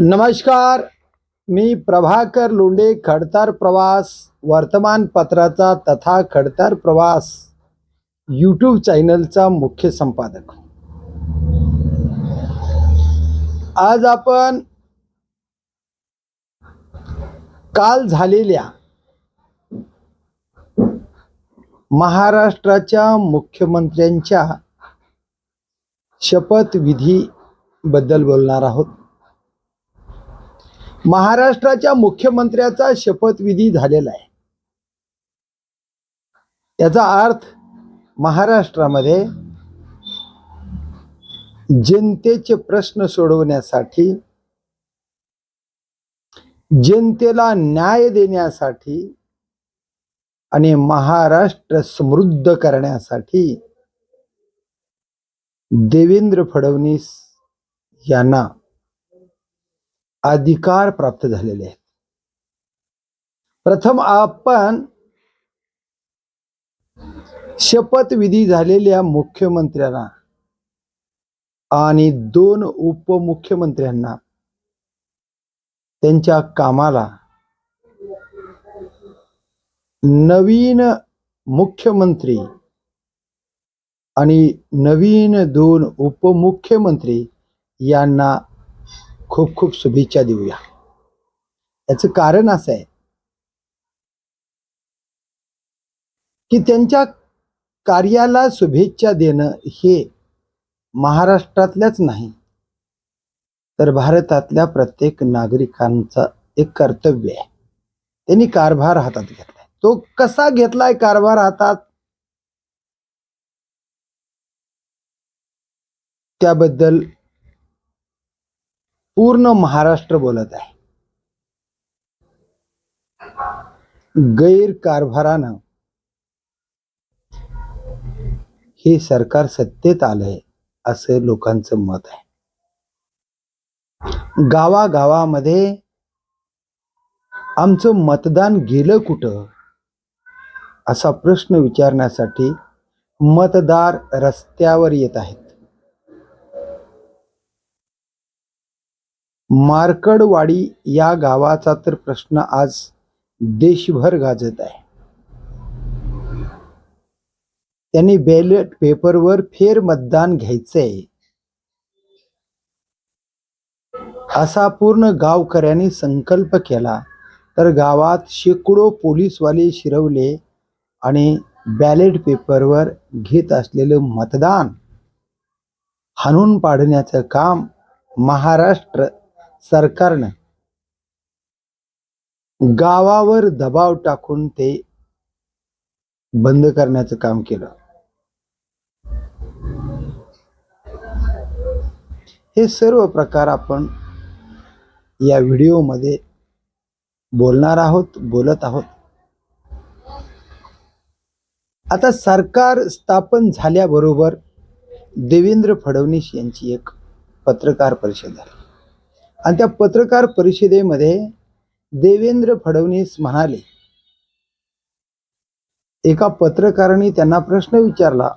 नमस्कार. मी प्रभाकर लोंडे खडतार प्रवास वर्तमानपत्राचा तथा खडतार प्रवास यूट्यूब चॅनलचा मुख्य संपादक. आज आपण काल झालेल्या महाराष्ट्राच्या मुख्यमंत्र्यांच्या शपथविधीबद्दल बोलणार आहोत. महाराष्ट्राच्या मुख्यमंत्र्याचा शपथविधी झालेला आहे. याचा अर्थ महाराष्ट्रामध्ये जनतेचे प्रश्न सोडवण्यासाठी जनतेला न्याय देण्यासाठी आणि महाराष्ट्र समृद्ध करण्यासाठी देवेंद्र फडणवीस यांना अधिकार प्राप्त झालेले आहेत. प्रथम आपण शपथविधी झालेल्या मुख्यमंत्र्यांना आणि दोन उपमुख्यमंत्र्यांना त्यांच्या कामाला नवीन मुख्यमंत्री आणि नवीन दोन उपमुख्यमंत्री यांना खूप खूप शुभेच्छा देऊया. याचं कारण असं आहे की त्यांच्या कार्याला शुभेच्छा देणं हे महाराष्ट्रातल्याच नाही तर भारतातल्या प्रत्येक नागरिकांचं एक कर्तव्य आहे. त्यांनी कारभार हातात घेतलाय. तो कसा घेतलाय कारभार हातात? त्याबद्दल पूर्ण महाराष्ट्र बोलत आहे. गैरकारभारानं हे सरकार सत्तेत आलंय असं लोकांचं मत आहे. गावागावामध्ये आमचं मतदान गेलं कुठं? असा प्रश्न विचारण्यासाठी मतदार रस्त्यावर येत आहेत. मार्कडवाडी या गावाचा तर प्रश्न आज देशभर गाजत आहे. त्यांनी बॅलेट पेपरवर फेर मतदान घ्यायचंय. असा पूर्ण गावकऱ्यांनी संकल्प केला. तर गावात शेकडो पोलीसवाले शिरवले आणि बॅलेट पेपरवर घेत असलेलं मतदान हाणून पाडण्याचं काम महाराष्ट्र सरकारनं गावावर दबाव टाकून ते बंद करण्याचं काम केलं. हे सर्व प्रकार आपण या व्हिडिओमध्ये बोलणार आहोत बोलत आहोत. आता सरकार स्थापन झाल्याबरोबर देवेंद्र फडणवीस यांची एक पत्रकार परिषद झाली आणि त्या पत्रकार परिषदेमध्ये देवेंद्र फडणवीस म्हणाले एका पत्रकाराने त्यांना प्रश्न विचारला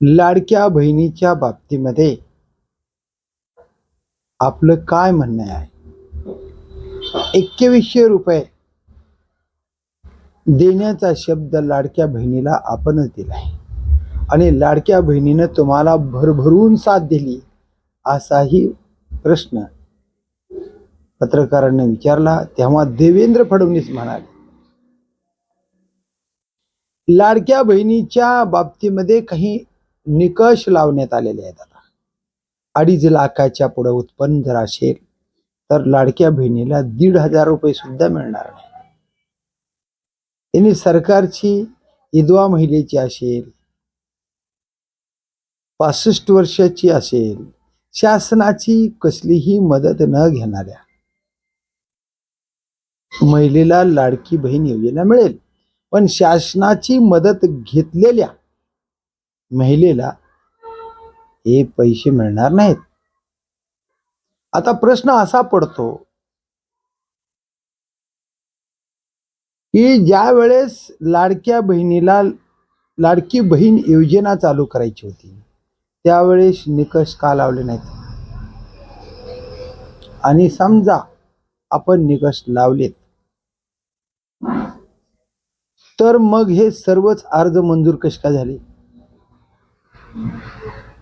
लाडक्या बहिणीच्या बाबतीमध्ये आपलं काय म्हणणं आहे? एक्केवीसशे रुपये देण्याचा शब्द लाडक्या बहिणीला आपणच दिलाय. आणि लाडक्या बहिणीनं तुम्हाला भरभरून साथ दिली. असाही प्रश्न पत्रकारांनी विचारला. तेव्हा देवेंद्र फडणवीस म्हणाले लाडक्या बहिणीच्या बाबतीमध्ये काही निकष लावण्यात आलेले आहेत आता. अडीच लाखाच्या पुढे उत्पन्न जर असेल तर लाडक्या बहिणीला दीड हजार रुपये सुद्धा मिळणार नाही. यांनी सरकारची विधवा महिलेची असेल पासष्ट वर्षाची असेल शासनाची कसलीही मदत न घेणाऱ्या महिलेला लाडकी बहीण योजना मिळेल. पण शासनाची मदत घेतलेल्या महिलेला हे पैसे मिळणार नाहीत. आता प्रश्न असा पडतो की ज्या वेळेस लाडक्या बहिणीला लाडकी बहीण योजना चालू करायची होती त्यावेळेस निकष का लावले नाहीत? आणि समजा आपण निकष लावलेत तर मग हे सर्वच अर्ज मंजूर कसे काय झाले?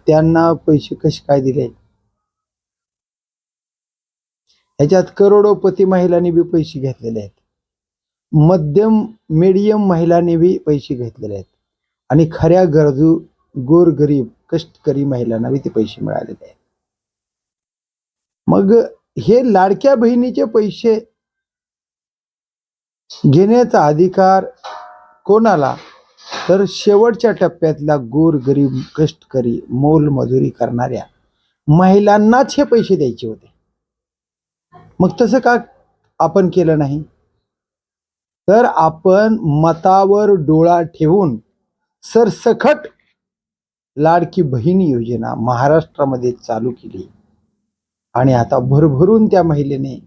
त्यांना पैसे कसे काय दिले? ह्याच्यात करोडोपती महिलांनी बी पैसे घेतलेले आहेत. मध्यम मीडियम महिलांनी बी पैसे घेतलेले आहेत. आणि खऱ्या गरजू गोरगरीब कष्टकरी महिलांना बी ते पैसे मिळालेले आहेत. मग हे लाडक्या बहिणीचे पैसे घेण्याचा अधिकार कोणाला? तर शेवटच्या टप्प्यातल्या गोरगरीब कष्टकरी मोल मजुरी करणाऱ्या महिलांनाच हे पैसे द्यायचे होते. मग तसं का आपण केलं नाही? तर आपण मतावर डोळा ठेवून सरसकट लाडकी बहीण योजना महाराष्ट्रामध्ये चालू केली. आणि आता भरभरून त्या महिलेने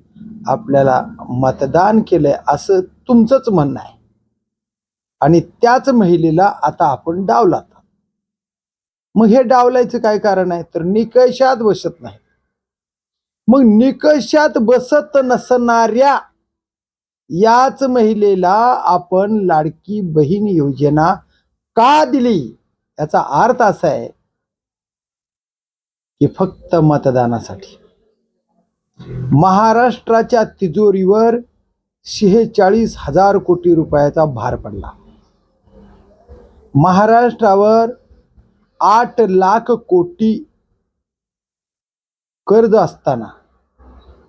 आपल्याला मतदान केलंय असं तुमचंच म्हणणं आहे. आणि त्याच महिलेला आता आपण डावलात मग हे डावलायचं काय कारण आहे? तर निकषात बसत नाही मग निकषात बसत नसणाऱ्या याच महिलेला आपण लाडकी बहीण योजना का दिली? याचा अर्थ असा आहे की फक्त मतदानासाठी. महाराष्ट्राच्या तिजोरीवर शेहेचाळीस हजार कोटी रुपयाचा भार पडला. महाराष्ट्रावर आठ लाख कोटी कर्ज असताना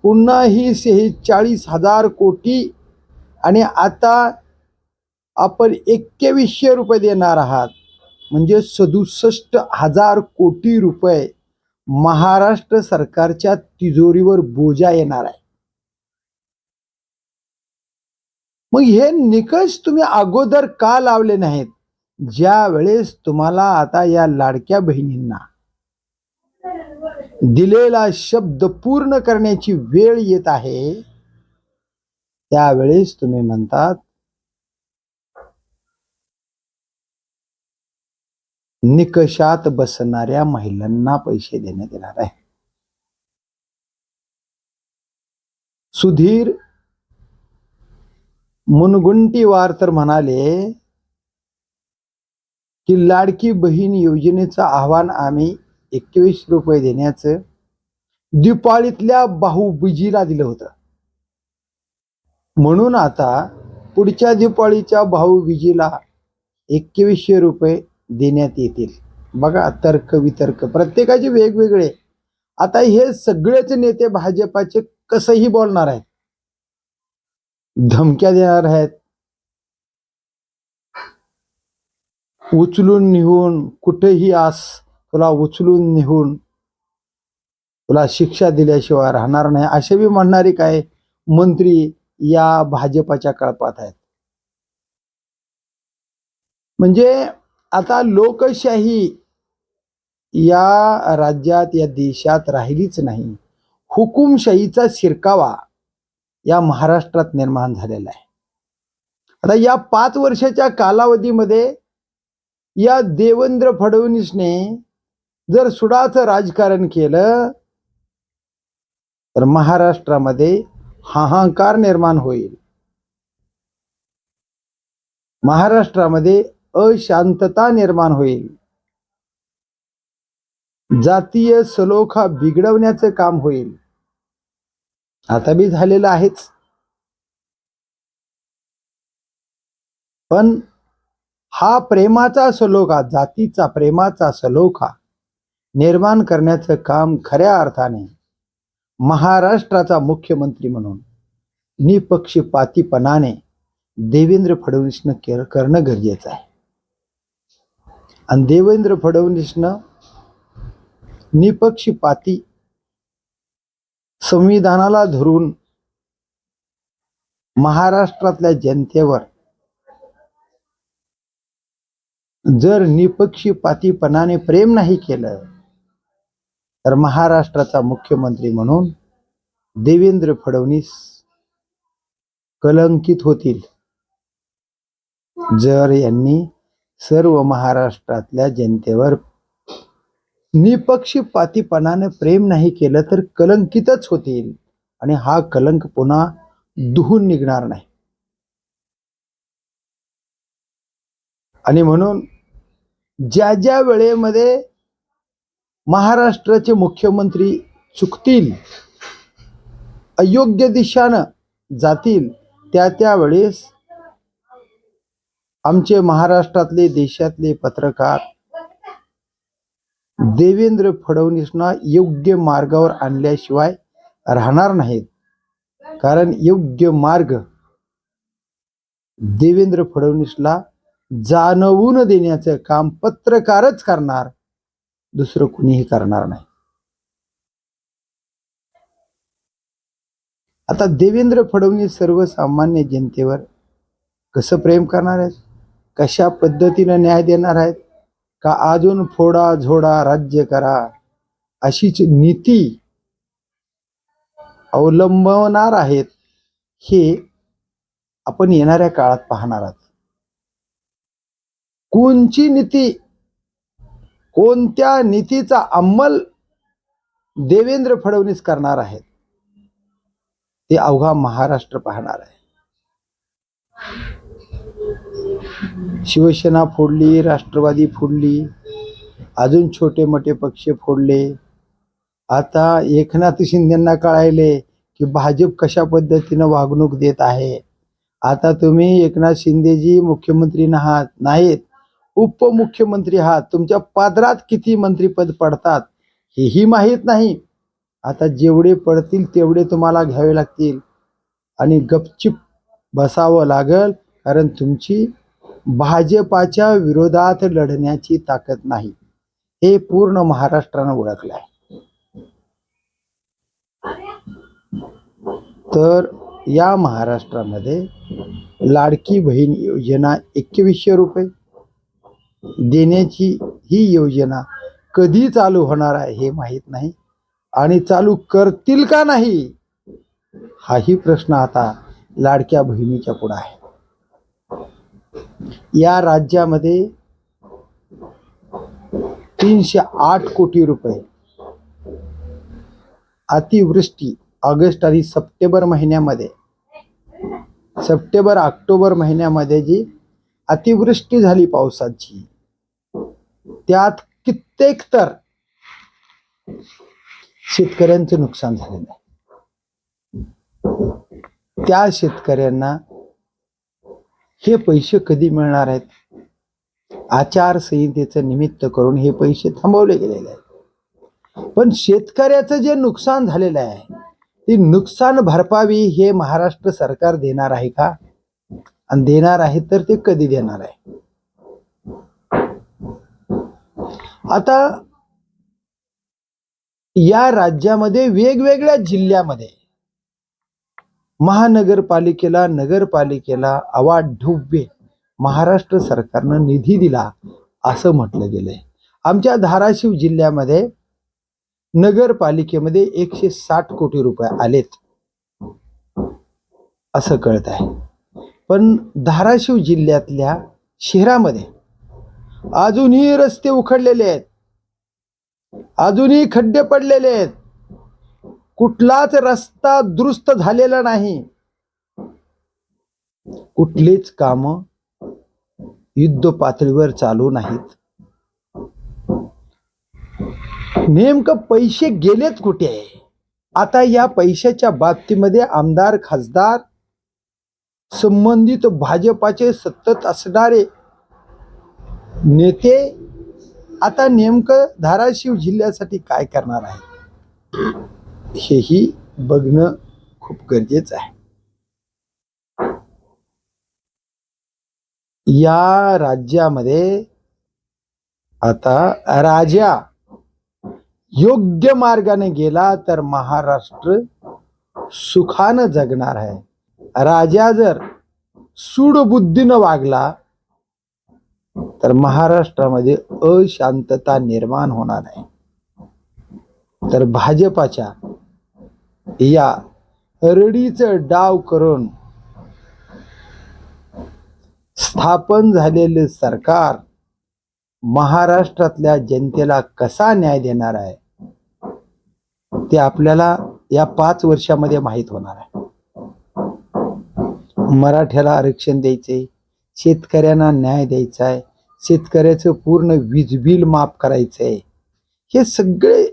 पुन्हा ही शेहेचाळीस हजार कोटी आणि आता आपण एक्केवीसशे रुपये देणार आहात. म्हणजे सदुसष्ट हजार कोटी रुपये महाराष्ट्र सरकारच्या तिजोरीवर बोजा येणार आहे. मग हे निकष तुम्ही अगोदर का लावले नाहीत? ज्या वेळेस तुम्हाला आता या लाडक्या बहिणींना दिलेला शब्द पूर्ण करण्याची वेळ येत आहे त्यावेळेस तुम्ही म्हणतात निकषात बसणाऱ्या महिलांना पैसे देण्यात येणार आहे. सुधीर मुनगुंटीवार तर म्हणाले की लाडकी बहीण योजनेचं आव्हान आम्ही एकवीस रुपये देण्याचं दिपाळीतल्या बाहुबीजीला दिलं होतं. म्हणून आता पुढच्या दिपाळीच्या भाऊबीजीला एकवीसशे रुपये देण्यात येतील. बघा तर्क वितर्क प्रत्येकाचे वेगवेगळे. आता हे सगळेच नेते भाजपाचे कसंही बोलणार आहेत. धमक्या देणार आहेत. उचलून निहून कुठेही आस तुला उचलून निहून तुला शिक्षा दिल्याशिवाय राहणार नाही. असे बी म्हणणारे काय? मंत्री या भाजपाच्या कळपात आहेत. म्हणजे आता लोकशाही या राज्यात या देशात राहिलीच नाही. हुकुमशाहीचा शिरकावा या महाराष्ट्रात निर्माण झालेला आहे. आता या पाच वर्षाच्या कालावधीमध्ये या देवेंद्र फडणवीसने जर सुडाचं राजकारण केलं तर महाराष्ट्रामध्ये हाहाकार निर्माण होईल. महाराष्ट्रामध्ये अशांतता निर्माण होईल. जातीय सलोखा बिघडवण्याचं काम होईल. आता बी झालेलं आहेच. पण हा प्रेमाचा सलोखा जातीचा प्रेमाचा सलोखा निर्माण करण्याचं काम खऱ्या अर्थाने महाराष्ट्राचा मुख्यमंत्री म्हणून निपक्षपातीपणाने देवेंद्र फडणवीसनं करणं गरजेचं आहे. आणि देवेंद्र फडणवीसनं निपक्षपाती संविधानाला धरून महाराष्ट्रातल्या जनतेवर जर निपक्षपातीपणाने प्रेम नाही केलं तर महाराष्ट्राचा मुख्यमंत्री म्हणून देवेंद्र फडणवीस कलंकित होतील. जर यांनी सर्व महाराष्ट्रातल्या जनतेवर निपक्षपातीपणाने प्रेम नाही केलं तर कलंकितच होतील. आणि हा कलंक पुन्हा दुहून निघणार नाही. आणि म्हणून ज्या ज्या वेळेमध्ये महाराष्ट्राचे मुख्यमंत्री चुकतील अयोग्य दिशानं जातील त्या त्यावेळेस आमचे महाराष्ट्रातले देशातले पत्रकार देवेंद्र फडणवीसना योग्य मार्गावर आणल्याशिवाय राहणार नाहीत. कारण योग्य मार्ग देवेंद्र फडणवीसला जाणवून देण्याचं काम पत्रकारच करणार दुसरं कुणीही करणार नाही. आता देवेंद्र फडणवीस सर्वसामान्य जनतेवर कसं प्रेम करणार आहे कशा पद्धतीनं न्याय देणार आहेत? का अजून फोडा झोडा राज्य करा? अशीच नीती अवलंबवणार आहेत हे आपण येणाऱ्या काळात पाहणार आहात. कोणची नीती कोणत्या नीतीचा अंमल देवेंद्र फडणवीस करणार आहेत ते अवघा महाराष्ट्र पाहणार आहे. शिवसेना फोडली राष्ट्रवादी फोडली अजून छोटे मोठे पक्ष फोडले. आता एकनाथ शिंदेना कळायले की भाजप कशा पद्धतीनं वागणूक देत आहे. आता तुम्ही एकनाथ शिंदेजी मुख्यमंत्री नाहात नाहीत. उपमुख्यमंत्री आहात. तुमच्या पादरात किती मंत्रीपद पडतात हेही माहीत नाही. आता जेवढे पडतील तेवढे तुम्हाला घ्यावे लागतील. आणि गपचिप बसावं लागल कारण तुमची भाजपाच्या विरोधात लढण्याची ताकद नाही. हे पूर्ण महाराष्ट्रानं ओळखलं आहे तर या महाराष्ट्रामध्ये लाडकी बहीण योजना एकवीसशे रुपये देण्याची ही योजना कधी चालू होणार आहे हे माहीत नाही. आणि चालू करतील का नाही हाही प्रश्न आता लाडक्या बहिणीच्या पुढे आहे. या राज्यामध्ये तीनशे आठ कोटी रुपये. अतिवृष्टी ऑगस्ट आणि सप्टेंबर महिन्यामध्ये. सप्टेंबर ऑक्टोबर महिन्यामध्ये जी अतिवृष्टी झाली पावसाची त्यात कित्येक तर शेतकऱ्यांचं नुकसान झालेलं आहे. त्या शेतकऱ्यांना हे पैसे कधी मिळणार आहेत? आचारसंहितेचं निमित्त करून हे पैसे थांबवले गेलेले आहेत. पण शेतकऱ्याचं जे नुकसान झालेलं आहे ते नुकसान भरपावी हे महाराष्ट्र सरकार देणार आहे का? आणि देणार आहे तर ते कधी देणार आहे? आता या राज्यामध्ये वेगवेगळ्या जिल्ह्यामध्ये महानगरपालिकेला नगरपालिकेला अवाढव्य महाराष्ट्र सरकारनं निधी दिला असं म्हटलं गेलंय. आमच्या धाराशिव जिल्ह्यामध्ये नगरपालिकेमध्ये एकशे साठ कोटी रुपये आलेत असं कळत आहे. पण धाराशिव जिल्ह्यातल्या शहरामध्ये अजूनही रस्ते उखडलेले आहेत. अजूनही खड्डे पडलेले आहेत. कुठलाच रस्ता दुरुस्त झालेला नाही. कुठलीच काम युद्ध पातळीवर चालू नाहीत. नेमकं पैसे गेलेत कुठे? आता या पैशाच्या बाबतीमध्ये आमदार खासदार संबंधित भाजपाचे सतत असणारे नेते आता नेमकं धाराशिव जिल्ह्यासाठी काय करणार आहेत? हेही बघणं खूप गरजेचं आहे. या राज्यामध्ये आता राजा योग्य मार्गाने गेला तर महाराष्ट्र सुखानं जगणार आहे. राजा जर सूडबुद्धीनं वागला तर महाराष्ट्रामध्ये अशांतता निर्माण होणार आहे. तर भाजपाच्या या रडीचं डाव करून स्थापन झालेले सरकार महाराष्ट्रातल्या जनतेला कसा न्याय देणार आहे ते आपल्याला या पाच वर्षामध्ये माहीत होणार आहे. मराठ्याला आरक्षण द्यायचे शेतकऱ्यांना न्याय द्यायचा आहे शेतकऱ्याचं पूर्ण वीज बिल माफ करायचं आहे हे सगळे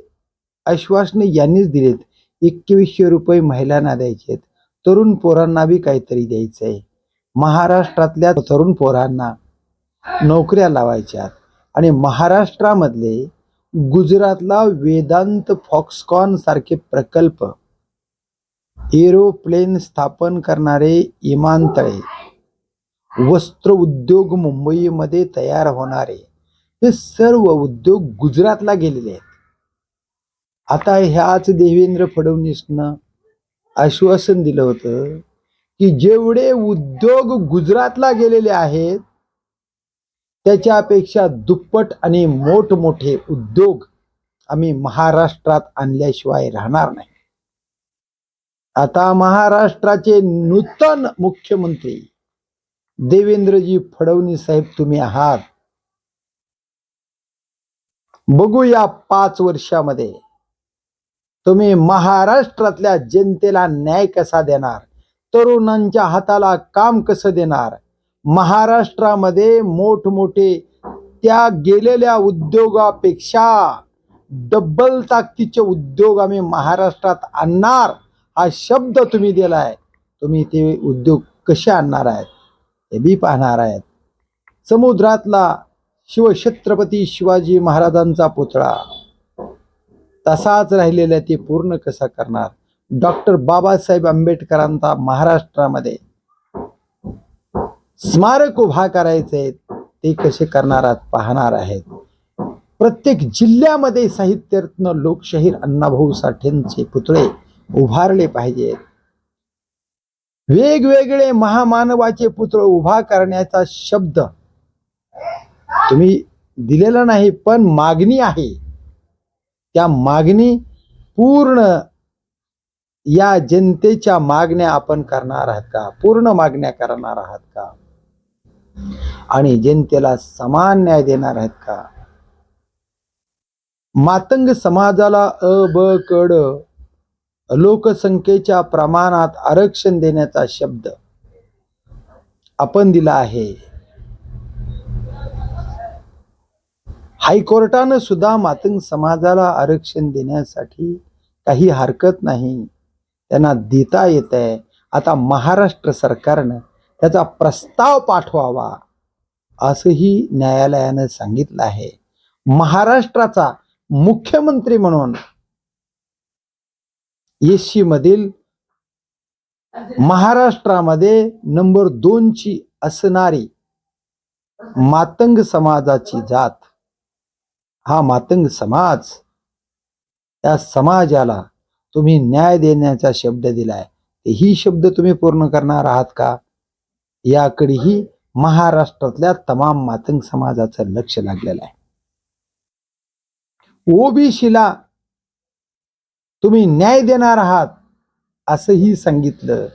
आश्वासन यांनीच दिलेत. एकवीसशे रुपये महिलांना द्यायचे आहेत. तरुण पोरांना बी काहीतरी द्यायचं आहे. महाराष्ट्रातल्या तरुण पोरांना नोकऱ्या लावायच्या आणि महाराष्ट्रामधले गुजरातला वेदांत फॉक्सकॉन सारखे प्रकल्प एरोप्लेन स्थापन करणारे इमानतळे वस्त्र उद्योग मुंबईमध्ये तयार होणारे हे सर्व उद्योग गुजरातला गेलेले आहेत. आता ह्याच देवेंद्र फडणवीसनं आश्वासन दिलं होतं की जेवढे उद्योग गुजरातला गेलेले आहेत त्याच्यापेक्षा दुप्पट आणि मोठमोठे उद्योग आम्ही महाराष्ट्रात आणल्याशिवाय राहणार नाही. आता महाराष्ट्राचे नूतन मुख्यमंत्री देवेंद्रजी फडणवीस साहेब तुम्ही आहात. बघू या पाच वर्षामध्ये तुम्ही महाराष्ट्रातल्या जनतेला न्याय कसा देणार? तरुणांच्या हाताला काम कसं देणार? महाराष्ट्रामध्ये मोठमोठे त्या गेलेल्या उद्योगापेक्षा डब्बल ताकदीचे उद्योग आम्ही महाराष्ट्रात आणणार हा शब्द तुम्ही दिला आहे. तुम्ही ते उद्योग कसे आणणार आहेत? हे बी पाहणार आहेत समुद्रातला शिवछत्रपती शिवाजी महाराजांचा पुतळा. तसाच राहिलेला ते पूर्ण कसा करणार? डॉक्टर बाबासाहेब आंबेडकरांचा महाराष्ट्रामध्ये स्मारक उभा करायचे ते कसे करणार आहात पाहणार आहेत. प्रत्येक जिल्ह्यामध्ये साहित्यरत्न लोकशाहीर अण्णाभाऊ साठेंचे पुतळे उभारले पाहिजेत. वेगवेगळे महामानवाचे पुतळे उभा करण्याचा शब्द तुम्ही दिलेला नाही पण मागणी आहे. त्या मागणी पूर्ण या जनतेच्या मागण्या आपण करणार आहात का? पूर्ण मागण्या करणार आहात का? आणि जनतेला समान न्याय देणार आहेत का? मातंग समाजाला अ ब कड लोकसंख्येच्या प्रमाणात आरक्षण देण्याचा शब्द आपण दिला आहे. हायकोर्टानं सुद्धा मातंग समाजाला आरक्षण देण्यासाठी काही हरकत नाही. त्यांना देता येत आहे. आता महाराष्ट्र सरकारनं त्याचा प्रस्ताव पाठवावा असंही न्यायालयानं सांगितलं आहे. महाराष्ट्राचा मुख्यमंत्री म्हणून एससी मधील महाराष्ट्रामध्ये नंबर दोनची असणारी मातंग समाजाची जात हा मातंग समाज. त्या समाजाला तुम्ही न्याय देण्याचा शब्द दिलाय. ही शब्द तुम्ही पूर्ण करणार आहात का? याकडेही महाराष्ट्रातल्या तमाम मातंग समाजाचं लक्ष लागलेलं आहे. ओबीसीला तुम्ही न्याय देणार आहात असंही सांगितलं.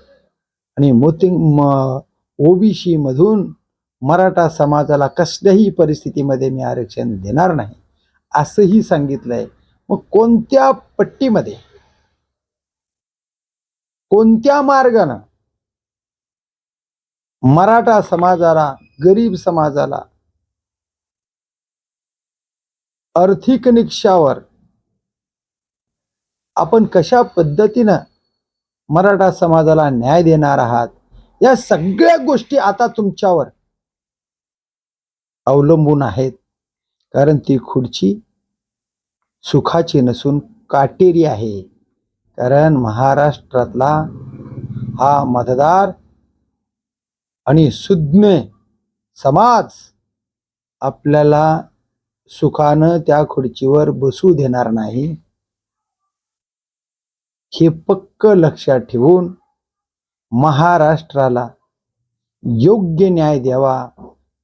आणि मोतिंग ओबीसी मधून मराठा समाजाला कसल्याही परिस्थितीमध्ये मी आरक्षण देणार नाही. असंही सांगितलंय. मग कोणत्या पट्टीमध्ये? कोणत्या मार्गानं? मराठा समाजाला गरीब समाजाला आर्थिक निकषावर आपण कशा पद्धतीनं मराठा समाजाला न्याय देणार आहात? या सगळ्या गोष्टी आता तुमच्यावर अवलंबून आहेत. कारण ती खुर्ची सुखाची नसून काटेरी आहे. कारण महाराष्ट्रातला हा मतदार आणि सुज्ञ समाज आपल्याला सुखानं त्या खुर्चीवर बसू देणार नाही. हे पक्क लक्षात ठेवून महाराष्ट्राला योग्य न्याय द्यावा.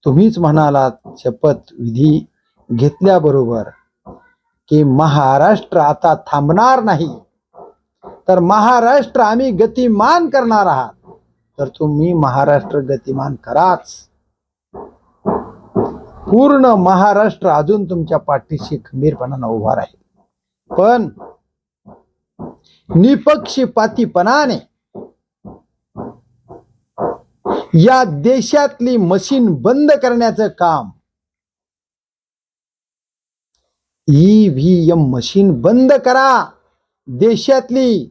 तुम्हीच म्हणालात शपथ विधी घेतल्याबरोबर की महाराष्ट्र आता थांबणार नाही. तर महाराष्ट्र आम्ही गतिमान करणार आहात. तर तुम्ही महाराष्ट्र गतिमान कराच. पूर्ण महाराष्ट्र अजून तुमच्या पाठीशी खंबीरपणानं उभा राहील. पण निपक्षपातीपणाने या देशातली मशीन बंद करण्याचं काम ईव्हीएम मशीन बंद करा. देशातली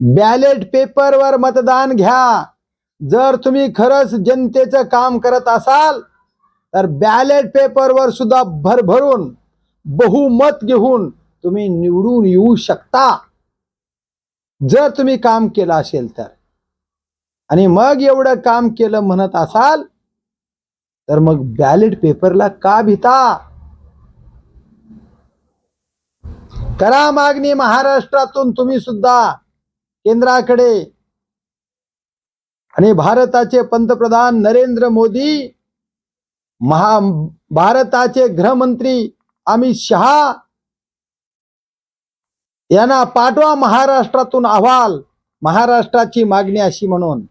बॅलेट पेपरवर मतदान घ्या. जर तुम्ही खरंच जनतेचं काम करत असाल तर बॅलेट पेपरवर सुद्धा भरभरून बहुमत घेऊन तुम्ही निवडून येऊ शकता. जर तुम्ही काम केलं असेल तर. आणि मग एवढं काम केलं म्हणत असाल तर मग बॅलेट पेपरला का भिता? करा मागणी महाराष्ट्रातून तुम्ही सुद्धा केंद्राकडे. आणि भारताचे पंतप्रधान नरेंद्र मोदी महा भारताचे गृहमंत्री अमित शहा यांना पाठवा महाराष्ट्रातून अहवाल महाराष्ट्राची मागणी अशी म्हणून.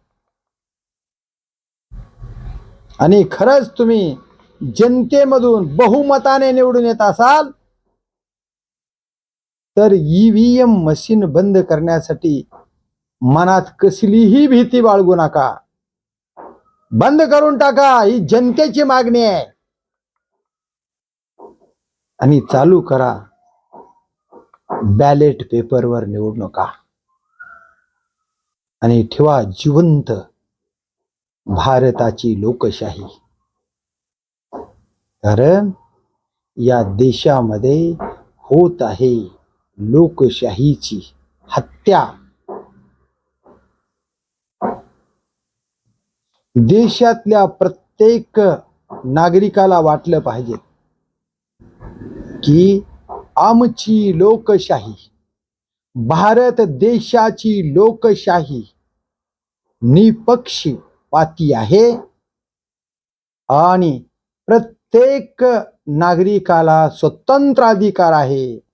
आणि खरंच तुम्ही जनतेमधून बहुमताने निवडून येत असाल तर ईव्हीएम मशीन बंद करण्यासाठी मनात कसलीही भीती बाळगू नका. बंद करून टाका ही जनतेची मागणी आहे. आणि चालू करा. बॅलेट पेपरवर निवडणुका. आणि ठेवा जिवंत भारताची लोकशाही. कारण या देशामध्ये होत आहे लोकशाहीची हत्या. देशातल्या प्रत्येक नागरिकाला वाटलं पाहिजे की आमची लोकशाही भारत देशाची लोकशाही निपक्षपाती आहे आणि प्रत्येक नागरिकाला स्वतंत्र अधिकार आहे.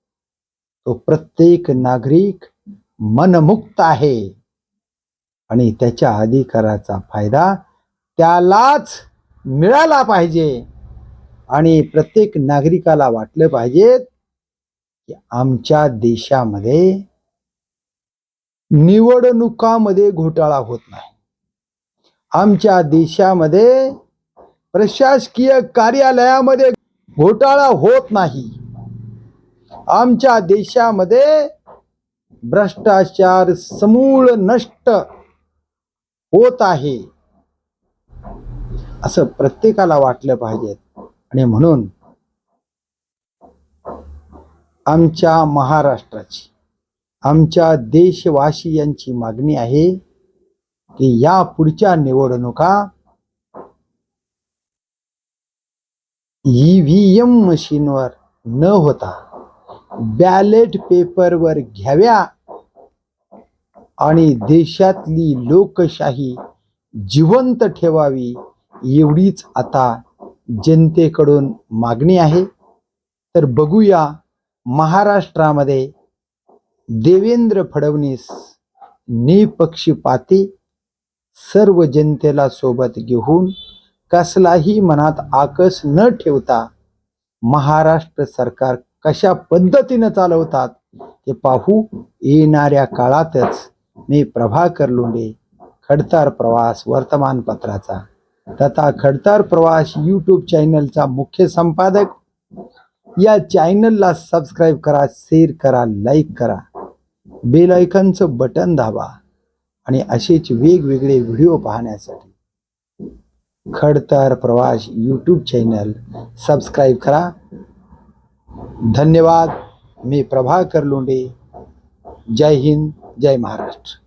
तो प्रत्येक नागरिक मनमुक्त आहे. आणि त्याच्या अधिकाराचा फायदा त्यालाच मिळाला पाहिजे. आणि प्रत्येक नागरिकाला वाटलं पाहिजे की आमच्या देशामध्ये निवडणुकामध्ये घोटाळा होत नाही. आमच्या देशामध्ये प्रशासकीय कार्यालयामध्ये घोटाळा होत नाही. आमच्या देशामध्ये भ्रष्टाचार समूळ नष्ट होत आहे. असं प्रत्येकाला वाटलं पाहिजे. आणि म्हणून आमच्या महाराष्ट्राची आमच्या देशवासियांची मागणी आहे की या पुढच्या निवडणुका ईव्हीएम मशीनवर न होता बॅलेट पेपरवर घ्याव्या आणि देशातली लोकशाही जिवंत ठेवावी एवढीच आता जनतेकडून मागणी आहे. तर बघूया महाराष्ट्रामध्ये देवेंद्र फडणवीस निपक्षपाती सर्व जनतेला सोबत घेऊन कसलाही मनात आकस न ठेवता महाराष्ट्र सरकार कशा पद्धतीनं चालवतात ते पाहू येणाऱ्या काळातच मी प्रभाकर लोंडे खडतार प्रवास वर्तमानपत्राचा तथा खडतार प्रवास यूट्यूब चॅनलचा मुख्य संपादक. या चॅनलला सबस्क्राईब करा शेअर करा लाईक करा. बेल आयकॉनचं बटन दाबा. आणि असेच वेगवेगळे व्हिडिओ पाहण्यासाठी खडतर प्रवास यूट्यूब चॅनल सबस्क्राईब करा. धन्यवाद. मी प्रभाकर लोंढे. जय हिंद जय महाराष्ट्र.